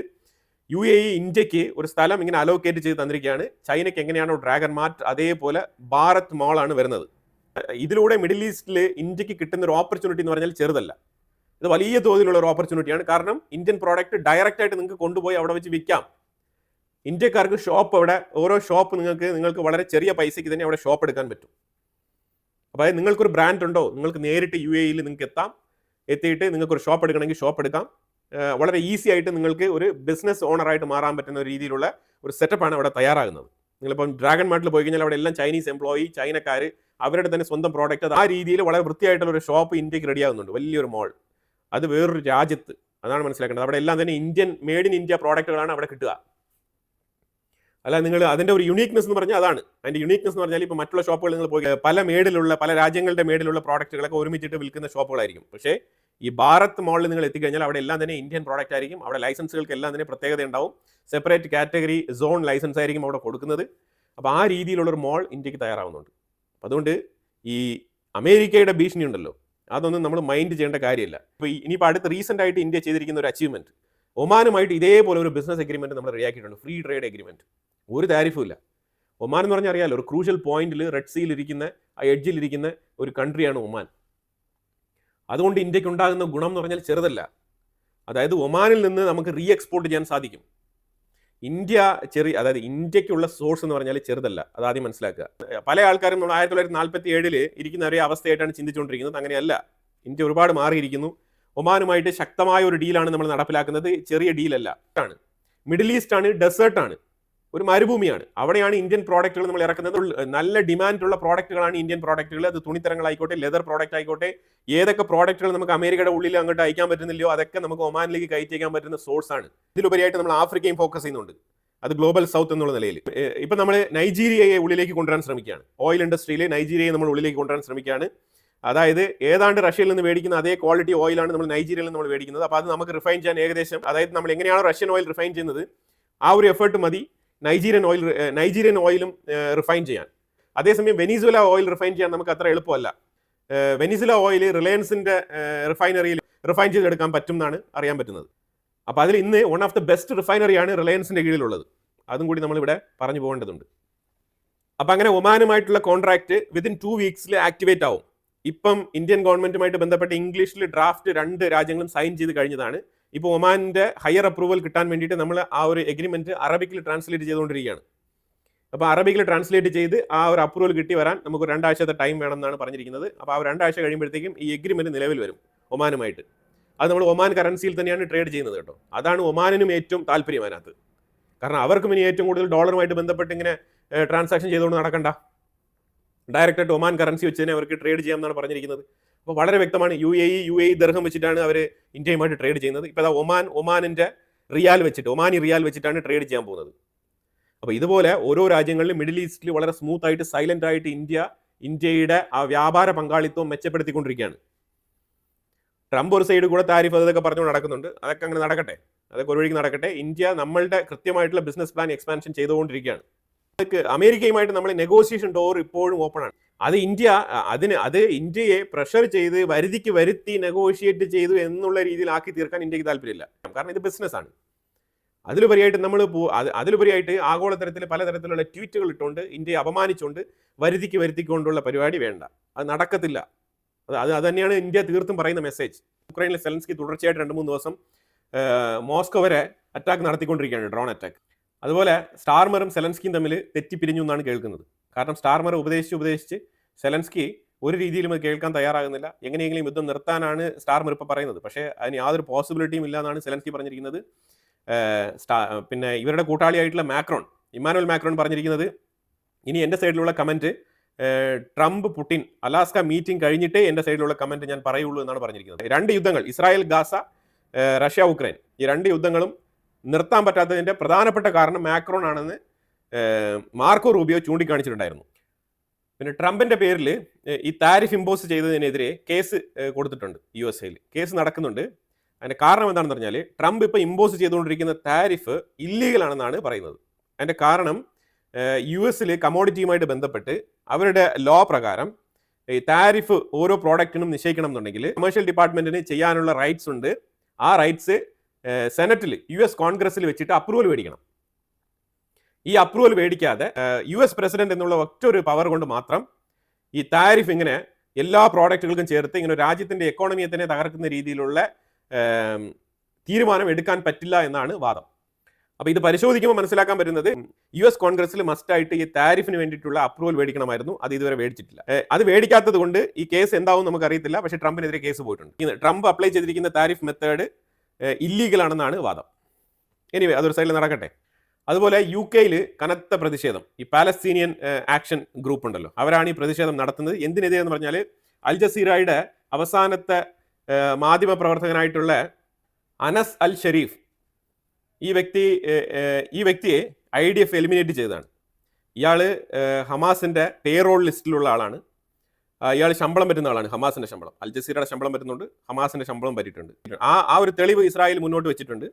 യു എ ഇ ഇന്ത്യയ്ക്ക് ഒരു സ്ഥലം ഇങ്ങനെ അലോക്കേറ്റ് ചെയ്ത് തന്നിരിക്കുകയാണ്. ചൈനയ്ക്ക് എങ്ങനെയാണോ ഡ്രാഗൺ മാർട്ട് അതേപോലെ ഭാരത് മോളാണ് വരുന്നത്. ഇതിലൂടെ മിഡിൽ ഈസ്റ്റിൽ ഇന്ത്യയ്ക്ക് കിട്ടുന്ന ഒരു ഓപ്പർച്യൂണിറ്റി എന്ന് പറഞ്ഞാൽ ചെറുതല്ല. ഇത് വലിയ തോതിലുള്ള ഒരു ഓപ്പർച്യൂണിറ്റിയാണ് കാരണം ഇന്ത്യൻ പ്രോഡക്റ്റ് ഡയറക്റ്റായിട്ട് നിങ്ങൾക്ക് കൊണ്ടുപോയി അവിടെ വെച്ച് വിൽക്കാം. ഇന്ത്യക്കാർക്ക് ഷോപ്പ് അവിടെ ഓരോ ഷോപ്പ് നിങ്ങൾക്ക് നിങ്ങൾക്ക് വളരെ ചെറിയ പൈസയ്ക്ക് തന്നെ അവിടെ ഷോപ്പ് എടുക്കാൻ പറ്റും. അതായത് നിങ്ങൾക്കൊരു ബ്രാൻഡ് ഉണ്ടോ? നിങ്ങൾക്ക് നേരിട്ട് യു എയിൽ നിങ്ങൾക്ക് എത്താം. എത്തിയിട്ട് നിങ്ങൾക്കൊരു ഷോപ്പ് എടുക്കണമെങ്കിൽ ഷോപ്പ് എടുക്കാം. വളരെ ഈസി ആയിട്ട് നിങ്ങൾക്ക് ഒരു ബിസിനസ് ഓണറായിട്ട് മാറാൻ പറ്റുന്ന ഒരു രീതിയിലുള്ള ഒരു സെറ്റപ്പാണ് അവിടെ തയ്യാറാകുന്നത്. നിങ്ങളിപ്പം ഡ്രാഗൺ മാർട്ടിൽ പോയി കഴിഞ്ഞാൽ അവിടെ എല്ലാം ചൈനീസ് എംപ്ലോയി ചൈനക്കാർ അവരുടെ തന്നെ സ്വന്തം പ്രോഡക്റ്റ് ആ രീതിയിൽ വളരെ വൃത്തിയായിട്ടുള്ള ഒരു ഷോപ്പ് ഇന്ത്യയ്ക്ക് റെഡിയാകുന്നുണ്ട് വലിയൊരു മോൾ അത് വേറൊരു രാജ്യത്ത്. അതാണ് മനസ്സിലാക്കേണ്ടത്. അവിടെ എല്ലാം തന്നെ ഇന്ത്യൻ മെയ്ഡ് ഇൻ ഇന്ത്യ പ്രോഡക്റ്റുകളാണ് അവിടെ കിട്ടുക. അല്ല നിങ്ങൾ അതിന്റെ ഒരു യുണീക്നെസ് എന്ന് പറഞ്ഞാൽ അതാണ്. അതിന്റെ യുണീക്നെസ് എന്ന് പറഞ്ഞാൽ ഇപ്പോൾ മറ്റുള്ള ഷോപ്പുകൾ നിങ്ങൾ പോയി പല മേഡിലുള്ള പല രാജ്യങ്ങളുടെ മേഡിലുള്ള പ്രോഡക്റ്റുകളൊക്കെ ഒരുമിച്ചിട്ട് വിൽക്കുന്ന ഷോപ്പുകളായിരിക്കും പക്ഷേ ഈ ഭാരത് മോളിൽ നിങ്ങൾ എത്തിക്കഴിഞ്ഞാൽ അവിടെ എല്ലാം തന്നെ ഇന്ത്യൻ പ്രോഡക്റ്റ് ആയിരിക്കും. അവിടെ ലൈസൻസുകൾക്ക് എല്ലാം തന്നെ പ്രത്യേകത ഉണ്ടാവും. സെപ്പറേറ്റ് കാറ്റഗറി സോൺ ലൈസൻസ് ആയിരിക്കും അവിടെ കൊടുക്കുന്നത്. അപ്പോൾ ആ രീതിയിലുള്ളൊരു മോൾ ഇന്ത്യയ്ക്ക് തയ്യാറാവുന്നുണ്ട്. അപ്പോൾ അതുകൊണ്ട് ഈ അമേരിക്കയുടെ ഭീഷണി ഉണ്ടല്ലോ. അതൊന്നും നമ്മൾ മൈൻഡ് ചെയ്യേണ്ട കാര്യമില്ല. ഇപ്പോൾ ഇനിയിപ്പോൾ അടുത്ത് റീസെന്റ് ആയിട്ട് ഇന്ത്യ ചെയ്തിരിക്കുന്ന ഒരു അച്ചീവ്മെന്റ് ഒമാനുമായിട്ട് ഇതേപോലെ ഒരു ബിസിനസ് എഗ്രിമെന്റ് നമ്മൾ റെഡിയാക്കിയിട്ടുണ്ട് ഫ്രീ ട്രേഡ് എഗ്രിമെന്റ് ഒരു താരിഫും ഇല്ല. ഒമാൻ എന്ന് പറഞ്ഞാൽ അറിയാലോ ഒരു ക്രൂഷ്യൽ പോയിന്റിൽ റെഡ് സീയിൽ ഇരിക്കുന്ന ആ എഡ്ജിൽ ഇരിക്കുന്ന ഒരു കൺട്രിയാണ് ഒമാൻ. അതുകൊണ്ട് ഇന്ത്യയ്ക്ക് ഉണ്ടാകുന്ന ഗുണം എന്ന് പറഞ്ഞാൽ ചെറുതല്ല. അതായത് ഒമാനിൽ നിന്ന് നമുക്ക് റീ എക്സ്പോർട്ട് ചെയ്യാൻ സാധിക്കും. ഇന്ത്യ ചെറിയ അതായത് ഇന്ത്യക്കുള്ള സോഴ്സ് എന്ന് പറഞ്ഞാൽ ചെറുതല്ല. അത് ആദ്യം മനസ്സിലാക്കുക. പല ആൾക്കാരും നമ്മൾ ആയിരത്തി തൊള്ളായിരത്തി നാൽപ്പത്തി ഏഴിൽ ഇരിക്കുന്ന ഒരേ അവസ്ഥയായിട്ടാണ് ചിന്തിച്ചുകൊണ്ടിരിക്കുന്നത്. അങ്ങനെയല്ല. ഇന്ത്യ ഒരുപാട് മാറിയിരിക്കുന്നു. ഒമാനുമായിട്ട് ശക്തമായ ഒരു ഡീലാണ് നമ്മൾ നടപ്പിലാക്കുന്നത്. ചെറിയ ഡീലല്ല. ആണ്. മിഡിൽ ഈസ്റ്റ് ആണ് ഡെസേർട്ട് ആണ്. ഒരു മരുഭൂമിയാണ്. അവിടെയാണ് ഇന്ത്യൻ പ്രോഡക്റ്റുകൾ നമ്മൾ ഇറക്കുന്നത്. നല്ല ഡിമാൻഡുള്ള പ്രോഡക്റ്റുകളാണ് ഇന്ത്യൻ പ്രോഡക്റ്റുകൾ. അത് തുണിത്തരങ്ങളായിക്കോട്ടെ ലെതർ പ്രോഡക്റ്റ് ആയിക്കോട്ടെ ഏതൊക്കെ പ്രോഡക്റ്റുകൾ നമുക്ക് അമേരിക്കയുടെ ഉള്ളിൽ അങ്ങോട്ട് അയക്കാൻ പറ്റുന്നില്ലയോ അതൊക്കെ നമുക്ക് ഒമാനിലേക്ക് കയറ്റിയക്കാൻ പറ്റുന്ന സോഴ്സ് ആണ്. ഇതിലുപരിയായിട്ട് നമ്മൾ ആഫ്രിക്കയും ഫോക്കസ് ചെയ്യുന്നുണ്ട്. അത് ഗ്ലോബൽ സൗത്ത് എന്നുള്ള നിലയിൽ. ഇപ്പം നമ്മൾ നൈജീരിയയെ ഉള്ളിലേക്ക് കൊണ്ടുവരാൻ ശ്രമിക്കുകയാണ്. ഓയിൽ ഇൻഡസ്ട്രിയിൽ നൈജീരിയയെ നമ്മൾ ഉള്ളിലേക്ക് കൊണ്ടുവരാൻ ശ്രമിക്കുകയാണ്. അതായത് ഏതാണ്ട് റഷ്യയിൽ നിന്ന് മേടിക്കുന്ന അതേ ക്വാളിറ്റി ഓയിലാണ് നമ്മൾ നൈജീരിയയിൽ നിന്ന് നമ്മൾ മേടിക്കുന്നത്. അപ്പോൾ അത് നമുക്ക് റിഫൈൻ ചെയ്യാൻ ഏകദേശം അതായത് നമ്മൾ എങ്ങനെയാണോ റഷ്യൻ ഓയിൽ റിഫൈൻ ചെയ്യുന്നത് ആ ഒരു എഫേർട്ട് മതി നൈജീരിയൻ ഓയിൽ നൈജീരിയൻ ഓയിലും റിഫൈൻ ചെയ്യാൻ. അതേസമയം വെനീസുല ഓയിൽ റിഫൈൻ ചെയ്യാൻ നമുക്ക് അത്ര എളുപ്പമല്ല. വെനീസുല ഓയിൽ റിലയൻസിന്റെ റിഫൈനറിയിൽ റിഫൈൻ ചെയ്തെടുക്കാൻ പറ്റും എന്നാണ് അറിയാൻ പറ്റുന്നത്. അപ്പോൾ അതിൽ ഇന്ന് വൺ ഓഫ് ദ ബെസ്റ്റ് റിഫൈനറിയാണ് റിലയൻസിന്റെ കീഴിലുള്ളത്. അതും കൂടി നമ്മളിവിടെ പറഞ്ഞു പോകേണ്ടതുണ്ട്. അപ്പം അങ്ങനെ ഒമാനുമായിട്ടുള്ള കോൺട്രാക്ട് വിതിൻ ടു വീക്സിൽ ആക്ടിവേറ്റ് ആവും. ഇപ്പം ഇന്ത്യൻ ഗവൺമെന്റുമായിട്ട് ബന്ധപ്പെട്ട് ഇംഗ്ലീഷിൽ ഡ്രാഫ്റ്റ് രണ്ട് രാജ്യങ്ങളും സൈൻ ചെയ്ത് കഴിഞ്ഞതാണ്. ഇപ്പോൾ ഒമാനിന്റെ ഹയർ അപ്രൂവൽ കിട്ടാൻ വേണ്ടിയിട്ട് നമ്മൾ ആ ഒരു എഗ്രിമെന്റ് അറബിക്കിൽ ട്രാൻസ്ലേറ്റ് ചെയ്തുകൊണ്ടിരിക്കുകയാണ്. അപ്പോൾ അറബിക്കിൽ ട്രാൻസ്ലേറ്റ് ചെയ്ത് ആ ഒരു അപ്രൂവൽ കിട്ടി വരാൻ നമുക്ക് രണ്ടാഴ്ചത്തെ ടൈം വേണം എന്നാണ് പറഞ്ഞിരിക്കുന്നത്. അപ്പോൾ ആ രണ്ടാഴ്ച കഴിയുമ്പോഴത്തേക്കും ഈ എഗ്രിമെന്റ് നിലവിൽ വരും ഒമാനുമായിട്ട്. അത് നമ്മൾ ഒമാൻ കറൻസിയിൽ തന്നെയാണ് ട്രേഡ് ചെയ്യുന്നത് കേട്ടോ. അതാണ് ഒമാനിനും ഏറ്റവും താല്പര്യം അതിനകത്ത്. കാരണം അവർക്കും ഇനി ഏറ്റവും കൂടുതൽ ഡോളറുമായിട്ട് ബന്ധപ്പെട്ട് ഇങ്ങനെ ട്രാൻസാക്ഷൻ ചെയ്തുകൊണ്ട് നടക്കണ്ട. ഡയറക്റ്റായിട്ട് ഒമാൻ കറൻസി വെച്ച് തന്നെ അവർക്ക് ട്രേഡ് ചെയ്യാമെന്നാണ് പറഞ്ഞിരിക്കുന്നത്. അപ്പോൾ വളരെ വ്യക്തമാണ് U A E U A E dirham വെച്ചിട്ടാണ് അവർ ഇന്ത്യയുമായിട്ട് ട്രേഡ് ചെയ്യുന്നത്. ഇപ്പോൾ അതാ ഒമാൻ ഒമാനിന്റെ റിയാൽ വെച്ചിട്ട് ഒമാനി റിയാൽ വെച്ചിട്ടാണ് ട്രേഡ് ചെയ്യാൻ പോകുന്നത്. അപ്പോൾ ഇതുപോലെ ഓരോ രാജ്യങ്ങളിലും മിഡിൽ ഈസ്റ്റിൽ വളരെ സ്മൂത്ത് ആയിട്ട് സൈലന്റ് ആയിട്ട് ഇന്ത്യ ഇന്ത്യയുടെ ആ വ്യാപാര പങ്കാളിത്തം മെച്ചപ്പെടുത്തിക്കൊണ്ടിരിക്കുകയാണ്. ട്രംപ് ഒരു സൈഡ് കൂടെ താരിഫ് അതൊക്കെ പറഞ്ഞുകൊണ്ട് നടക്കുന്നുണ്ട്. അതൊക്കെ അങ്ങനെ നടക്കട്ടെ. അതൊക്കെ ഒരു വഴിക്ക് നടക്കട്ടെ. ഇന്ത്യ നമ്മളുടെ കൃത്യമായിട്ടുള്ള ബിസിനസ് പ്ലാൻ എക്സ്പാൻഷൻ ചെയ്തുകൊണ്ടിരിക്കുകയാണ്. അമേരിക്കയുമായിട്ട് നമ്മൾ നെഗോസിയേഷൻ ഡോർ ഇപ്പോഴും ഓപ്പൺ ആണ്. അത് ഇന്ത്യ അതിന് അത് ഇന്ത്യയെ പ്രഷർ ചെയ്ത് വരുതിക്ക് വരുത്തി നെഗോഷിയേറ്റ് ചെയ്തു എന്നുള്ള രീതിയിലാക്കി തീർക്കാൻ ഇന്ത്യയ്ക്ക് താല്പര്യമില്ല. കാരണം ഇത് ബിസിനസ് ആണ്. അതിലുപരിയായിട്ട് നമ്മൾ അതിലുപരിയായിട്ട് ആഗോളതലത്തിൽ പലതരത്തിലുള്ള ട്വീറ്റുകൾ ഇട്ടുകൊണ്ട് ഇന്ത്യയെ അപമാനിച്ചുകൊണ്ട് വരുതിക്ക് വരുത്തിക്കൊണ്ടുള്ള പരിപാടി വേണ്ട. അത് നടക്കത്തില്ല. അത് അത് തന്നെയാണ് ഇന്ത്യ തീർത്തും പറയുന്ന മെസ്സേജ് ഉക്രൈനിലെ സെലൻസ്കി തുടർച്ചയായിട്ട് രണ്ട് മൂന്ന് ദിവസം മോസ്കോ വരെ അറ്റാക്ക് നടത്തിക്കൊണ്ടിരിക്കുകയാണ് ഡ്രോൺ അറ്റാക്ക് അതുപോലെ സ്റ്റാർമറും സെലൻസ്കിയും തമ്മിൽ തെറ്റിപ്പിരിഞ്ഞു എന്നാണ് കേൾക്കുന്നത്. കാരണം സ്റ്റാർമർ ഉപദേശിച്ച് ഉപദേശിച്ച് സെലൻസ്കി ഒരു രീതിയിലും അത് കേൾക്കാൻ തയ്യാറാകുന്നില്ല. എങ്ങനെയെങ്കിലും യുദ്ധം നിർത്താനാണ് സ്റ്റാർമർ ഇപ്പോൾ പറയുന്നത്. പക്ഷേ അതിന് യാതൊരു പോസിബിലിറ്റിയും ഇല്ല എന്നാണ് സെലൻസ്കി പറഞ്ഞിരിക്കുന്നത്. പിന്നെ ഇവരുടെ കൂട്ടാളിയായിട്ടുള്ള മാക്രോൺ ഇമ്മാനുവൽ മാക്രോൺ പറഞ്ഞിരിക്കുന്നത് ഇനി എന്റെ സൈഡിലുള്ള comment Trump Putin Alaska meeting കഴിഞ്ഞിട്ടേ എന്റെ സൈഡിലുള്ള കമന്റ് ഞാൻ പറയുള്ളൂ എന്നാണ് പറഞ്ഞിരിക്കുന്നത്. രണ്ട് യുദ്ധങ്ങൾ ഇസ്രായേൽ ഗാസ റഷ്യ ഉക്രൈൻ. ഈ രണ്ട് യുദ്ധങ്ങളും നിർത്താൻ പറ്റാത്തതിന്റെ പ്രധാനപ്പെട്ട കാരണം മാക്രോൺ ആണെന്ന് മാർക്കോ റൂബിയോ ചൂണ്ടിക്കാണിച്ചിട്ടുണ്ടായിരുന്നു. പിന്നെ ട്രംപിന്റെ പേരിൽ ഈ താരിഫ് ഇമ്പോസ് ചെയ്തതിനെതിരെ കേസ് കൊടുത്തിട്ടുണ്ട് യു എസ് എയിൽ കേസ് നടക്കുന്നുണ്ട്. അതിന്റെ കാരണം എന്താണെന്ന് പറഞ്ഞാൽ ട്രംപ് ഇപ്പോൾ ഇമ്പോസ് ചെയ്തുകൊണ്ടിരിക്കുന്ന താരിഫ് ഇല്ലീഗൽ ആണെന്നാണ് പറയുന്നത്. അതിന്റെ കാരണം യു എസിൽ കമോഡിറ്റിയുമായിട്ട് ബന്ധപ്പെട്ട് അവരുടെ ലോ പ്രകാരം ഈ താരിഫ് ഓരോ പ്രോഡക്റ്റിനും നിശ്ചയിക്കണം എന്നുണ്ടെങ്കിൽ കമേഴ്ഷ്യൽ ഡിപ്പാർട്ട്മെന്റിന് ചെയ്യാനുള്ള റൈറ്റ്സ് ഉണ്ട്. ആ റൈറ്റ്സ് സെനറ്റിൽ യു എസ് കോൺഗ്രസിൽ വെച്ചിട്ട് അപ്രൂവൽ മേടിക്കണം. ഈ അപ്രൂവൽ മേടിക്കാതെ യു എസ് പ്രസിഡന്റ് എന്നുള്ള ഒറ്റ ഒരു പവർ കൊണ്ട് മാത്രം ഈ താരിഫ് ഇങ്ങനെ എല്ലാ പ്രോഡക്റ്റുകൾക്കും ചേർത്ത് ഇങ്ങനെ രാജ്യത്തിന്റെ എക്കോണമിയെ തന്നെ തകർക്കുന്ന രീതിയിലുള്ള തീരുമാനം എടുക്കാൻ പറ്റില്ല എന്നാണ് വാദം. അപ്പോൾ ഇത് പരിശോധിക്കുമ്പോൾ മനസ്സിലാക്കാൻ പറ്റുന്നത് യു എസ് കോൺഗ്രസിൽ മസ്റ്റായിട്ട് ഈ താരിഫിന് വേണ്ടിയിട്ടുള്ള അപ്രൂവൽ മേടിക്കണമായിരുന്നു. അത് ഇതുവരെ മേടിച്ചിട്ടില്ല. അത് മേടിക്കാത്തത് കൊണ്ട് ഈ കേസ് എന്താവും നമുക്ക് അറിയത്തില്ല പക്ഷേ ട്രംപിനെതിരെ കേസ് പോയിട്ടുണ്ട്. ട്രംപ് അപ്ലൈ ചെയ്തിരിക്കുന്ന താരിഫ് മെത്തേഡ് ഇല്ലീഗൽ ആണെന്നാണ് വാദം. എനിവേ അതൊരു സൈഡിൽ നടക്കട്ടെ. അതുപോലെ യു കെയിൽ കനത്ത പ്രതിഷേധം. ഈ പാലസ്തീനിയൻ ആക്ഷൻ ഗ്രൂപ്പ് ഉണ്ടല്ലോ. അവരാണ് ഈ പ്രതിഷേധം നടത്തുന്നത്. എന്തിനെതിരെ എന്ന് പറഞ്ഞാൽ അൽ ജസീറയുടെ അവസാനത്തെ മാധ്യമ പ്രവർത്തകനായിട്ടുള്ള അനസ് അൽ ഷെരീഫ് ഈ വ്യക്തി ഈ വ്യക്തിയെ ഐ ഡി എഫ് എലിമിനേറ്റ് ചെയ്തതാണ്. ഇയാൾ ഹമാസിന്റെ പേറോൾ ലിസ്റ്റിലുള്ള ആളാണ്. ഇയാൾ ശമ്പളം പറ്റുന്ന ആളാണ് ഹമാസിന്റെ ശമ്പളം. അൽ ജസീറയുടെ ശമ്പളം പറ്റുന്നുണ്ട് ഹമാസിന്റെ ശമ്പളം പറ്റിയിട്ടുണ്ട്. ആ ആ ഒരു തെളിവ് ഇസ്രായേൽ മുന്നോട്ട് വെച്ചിട്ടുണ്ട്.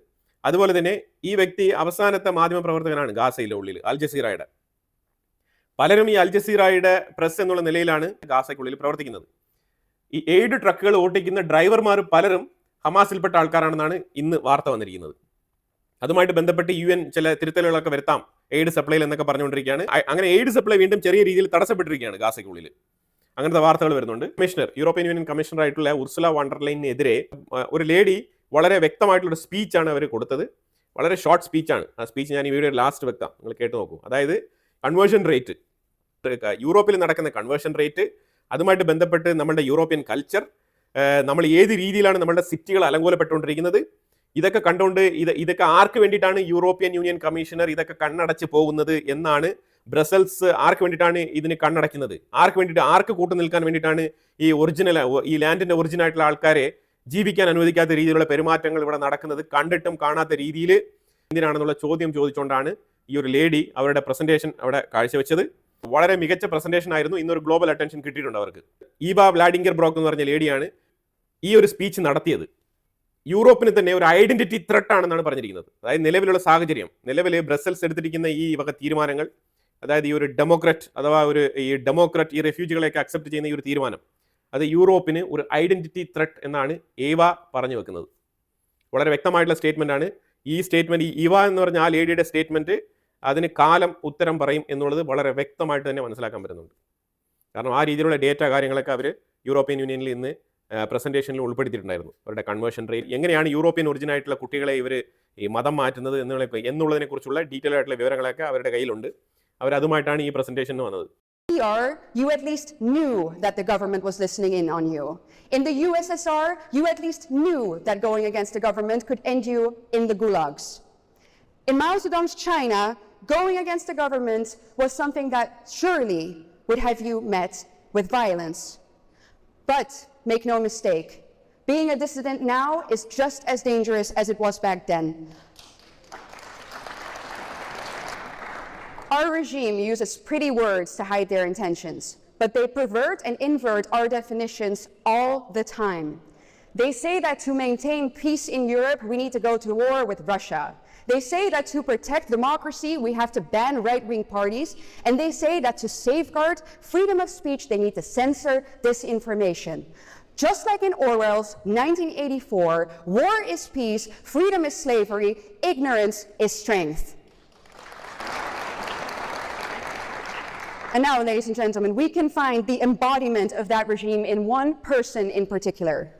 അതുപോലെ തന്നെ ഈ വ്യക്തി അവസാനത്തെ മാധ്യമ പ്രവർത്തകനാണ് ഗാസയിലെ ഉള്ളിൽ അൽ ജസീറയുടെ. പലരും ഈ അൽ ജസീറയുടെ പ്രസ് എന്നുള്ള നിലയിലാണ് ഗാസയ്ക്കുള്ളിൽ പ്രവർത്തിക്കുന്നത്. ഈ എയ്ഡ് ട്രക്കുകൾ ഓട്ടിക്കുന്ന ഡ്രൈവർമാർ പലരും ഹമാസിൽപ്പെട്ട ആൾക്കാരാണെന്നാണ് ഇന്ന് വാർത്ത വന്നിരിക്കുന്നത്. അതുമായിട്ട് ബന്ധപ്പെട്ട് യു എൻ ചില തിരുത്തലുകളൊക്കെ വരുത്താം എയ്ഡ് സപ്ലൈയിൽ എന്നൊക്കെ പറഞ്ഞുകൊണ്ടിരിക്കുകയാണ്. അങ്ങനെ എയ്ഡ് സപ്ലൈ വീണ്ടും ചെറിയ രീതിയിൽ തടസ്സപ്പെട്ടിരിക്കുകയാണ് ഗാസയ്ക്കുള്ളിൽ അങ്ങനത്തെ വാർത്തകൾ വരുന്നുണ്ട്. കമ്മീഷണർ യൂറോപ്യൻ യൂണിയൻ കമ്മീഷണർ ആയിട്ടുള്ള ഉർസുല വാണ്ടർലൈനെതിരെ ഒരു ലേഡി വളരെ വ്യക്തമായിട്ടുള്ള സ്പീച്ചാണ് അവർ കൊടുത്തത്. വളരെ ഷോർട്ട് സ്പീച്ചാണ്. ആ സ്പീച്ച് ഞാൻ ഈ വീഡിയോ ലാസ്റ്റ് വെക്കാം. നിങ്ങൾ കേട്ട് നോക്കൂ. അതായത് കൺവേർഷൻ റേറ്റ് യൂറോപ്പിൽ നടക്കുന്ന കൺവേർഷൻ റേറ്റ് അതുമായിട്ട് ബന്ധപ്പെട്ട് നമ്മുടെ യൂറോപ്യൻ കൾച്ചർ നമ്മൾ ഏത് രീതിയിലാണ് നമ്മുടെ സിറ്റികൾ അലങ്കോലപ്പെട്ടുകൊണ്ടിരിക്കുന്നത്? ഇതൊക്കെ കണ്ടുകൊണ്ട് ഇത് ഇതൊക്കെ ആർക്ക് വേണ്ടിയിട്ടാണ് യൂറോപ്യൻ യൂണിയൻ കമ്മീഷണർ ഇതൊക്കെ കണ്ണടച്ച് പോകുന്നത് എന്നാണ് ബ്രസൽസ് ആർക്ക് വേണ്ടിയിട്ടാണ് ഇതിന് കണ്ണടയ്ക്കുന്നത്? ആർക്ക് വേണ്ടിയിട്ട് ആർക്ക് കൂട്ടു നിൽക്കാൻ വേണ്ടിയിട്ടാണ് ഈ ഒറിജിനൽ ഈ ലാൻഡിന്റെ ഒറിജിനൽ ആയിട്ടുള്ള ആൾക്കാരെ ജീവിക്കാൻ അനുവദിക്കാത്ത രീതിയിലുള്ള പെരുമാറ്റങ്ങൾ ഇവിടെ നടക്കുന്നത് കണ്ടിട്ടും കാണാത്ത രീതിയിൽ എന്തിനാണെന്നുള്ള ചോദ്യം ചോദിച്ചുകൊണ്ടാണ് ഈ ഒരു ലേഡി അവരുടെ പ്രസന്റേഷൻ അവിടെ കാഴ്ചവെച്ചത്. വളരെ മികച്ച പ്രസന്റേഷൻ ആയിരുന്നു. ഇന്നൊരു ഗ്ലോബൽ അറ്റൻഷൻ കിട്ടിയിട്ടുണ്ട് അവർക്ക്. ഈവ വ്ലാഡിംഗർ ബ്രോക്ക് എന്ന് പറഞ്ഞ ലേഡിയാണ് ഈ ഒരു സ്പീച്ച് നടത്തിയത്. യൂറോപ്പിന് തന്നെ ഒരു ഐഡന്റിറ്റി ത്രെട്ട് ആണെന്നാണ് പറഞ്ഞിരിക്കുന്നത്. അതായത് നിലവിലുള്ള സാഹചര്യം. നിലവിൽ ബ്രസൽസ് എടുത്തിരിക്കുന്ന ഈ വക തീരുമാനങ്ങൾ അതായത് ഈ ഒരു ഡെമോക്രറ്റ് അഥവാ ഒരു ഈ ഡെമോക്രറ്റ് ഈ റെഫ്യൂജികളെയൊക്കെ അക്സെപ്റ്റ് ചെയ്യുന്ന ഈ ഒരു തീരുമാനം അത് യൂറോപ്പിന് ഒരു ഐഡന്റിറ്റി ത്രെട്ട് എന്നാണ് ഏവ പറഞ്ഞു വെക്കുന്നത്. വളരെ വ്യക്തമായിട്ടുള്ള സ്റ്റേറ്റ്മെന്റ് ആണ്. ഈ സ്റ്റേറ്റ്മെന്റ് ഈ ഇവ എന്ന് പറഞ്ഞ ആ ലേഡിയുടെ സ്റ്റേറ്റ്മെന്റ് അതിന് കാലം ഉത്തരം പറയും എന്നുള്ളത് വളരെ വ്യക്തമായിട്ട് തന്നെ മനസ്സിലാക്കാൻ പറ്റുന്നുണ്ട്. കാരണം ആ രീതിയിലുള്ള ഡേറ്റ കാര്യങ്ങളൊക്കെ അവർ യൂറോപ്യൻ യൂണിയനിൽ ഇന്ന് പ്രസന്റേഷനിൽ ഉൾപ്പെടുത്തിയിട്ടുണ്ടായിരുന്നു അവരുടെ കൺവേർഷൻ റേറ്റ് എങ്ങനെയാണ് യൂറോപ്യൻ ഒറിജിൻ ആയിട്ടുള്ള കുട്ടികളെ ഇവർ ഈ മതം മാറ്റുന്നത് എന്നുള്ള എന്നുള്ളതിനെ കുറിച്ചുള്ള ഡീറ്റെയിൽ ആയിട്ടുള്ള വിവരങ്ങളൊക്കെ അവരുടെ കയ്യിലുണ്ട് അവരതുമായിട്ടാണ് ഈ പ്രസന്റേഷൻ വന്നത് Here, you at least knew that the government was listening in on you. In the USSR, you at least knew that going against the government could end you in the gulags. In Mao Zedong's China, going against the government was something that surely would have you met with violence. But make no mistake, being a dissident now is just as dangerous as it was back then. Our regime uses pretty words to hide their intentions, but they pervert and invert our definitions all the time. They say that to maintain peace in Europe, we need to go to war with Russia. They say that to protect democracy, we have to ban right wing parties. And they say that to safeguard freedom of speech, they need to censor disinformation. Just like in Orwell's 1984, war is peace, freedom is slavery, ignorance is strength. And now, ladies and gentlemen, we can find the embodiment of that regime in one person in particular.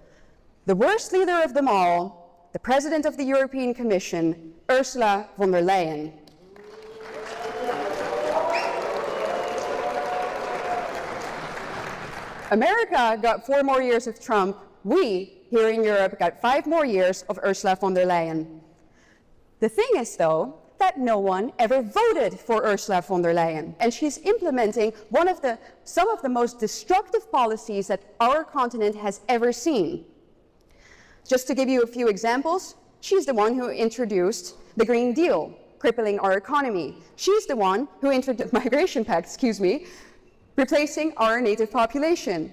The worst leader of them all, the President of the European Commission, Ursula von der Leyen. America got four more years of Trump. We, here in Europe, got five more years of Ursula von der Leyen. The thing is, though, that no one ever voted for Ursula von der Leyen, and she's implementing one of the, some of the most destructive policies that our continent has ever seen. Just to give you a few examples, she's the one who introduced the Green Deal, crippling our economy. She's the one who introduced (laughs) migration pact, excuse me, replacing our native population.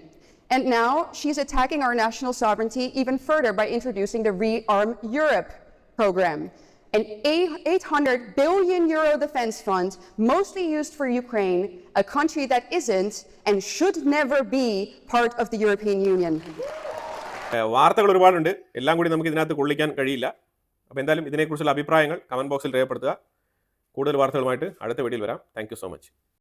And now she's attacking our national sovereignty even further by introducing the Rearm Europe program, an 800 billion euro defense fund mostly used for Ukraine, a country that isn't and should never be part of the European Union. വാർത്തകൾ ഒരുപാടുണ്ട്. എല്ലാം കൂടി നമുക്ക് ഇതിനകത്ത് കൊള്ളിക്കാൻ കഴിയില്ല. അപ്പോൾ എന്തായാലും ഇതിനെക്കുറിച്ചുള്ള അഭിപ്രായങ്ങൾ കമന്റ് ബോക്സിൽ രേഖപ്പെടുത്തുക. കൂടുതൽ വാർത്തകളുമായിട്ട് അടുത്ത വീഡിയോയിൽ വരാം. Thank so much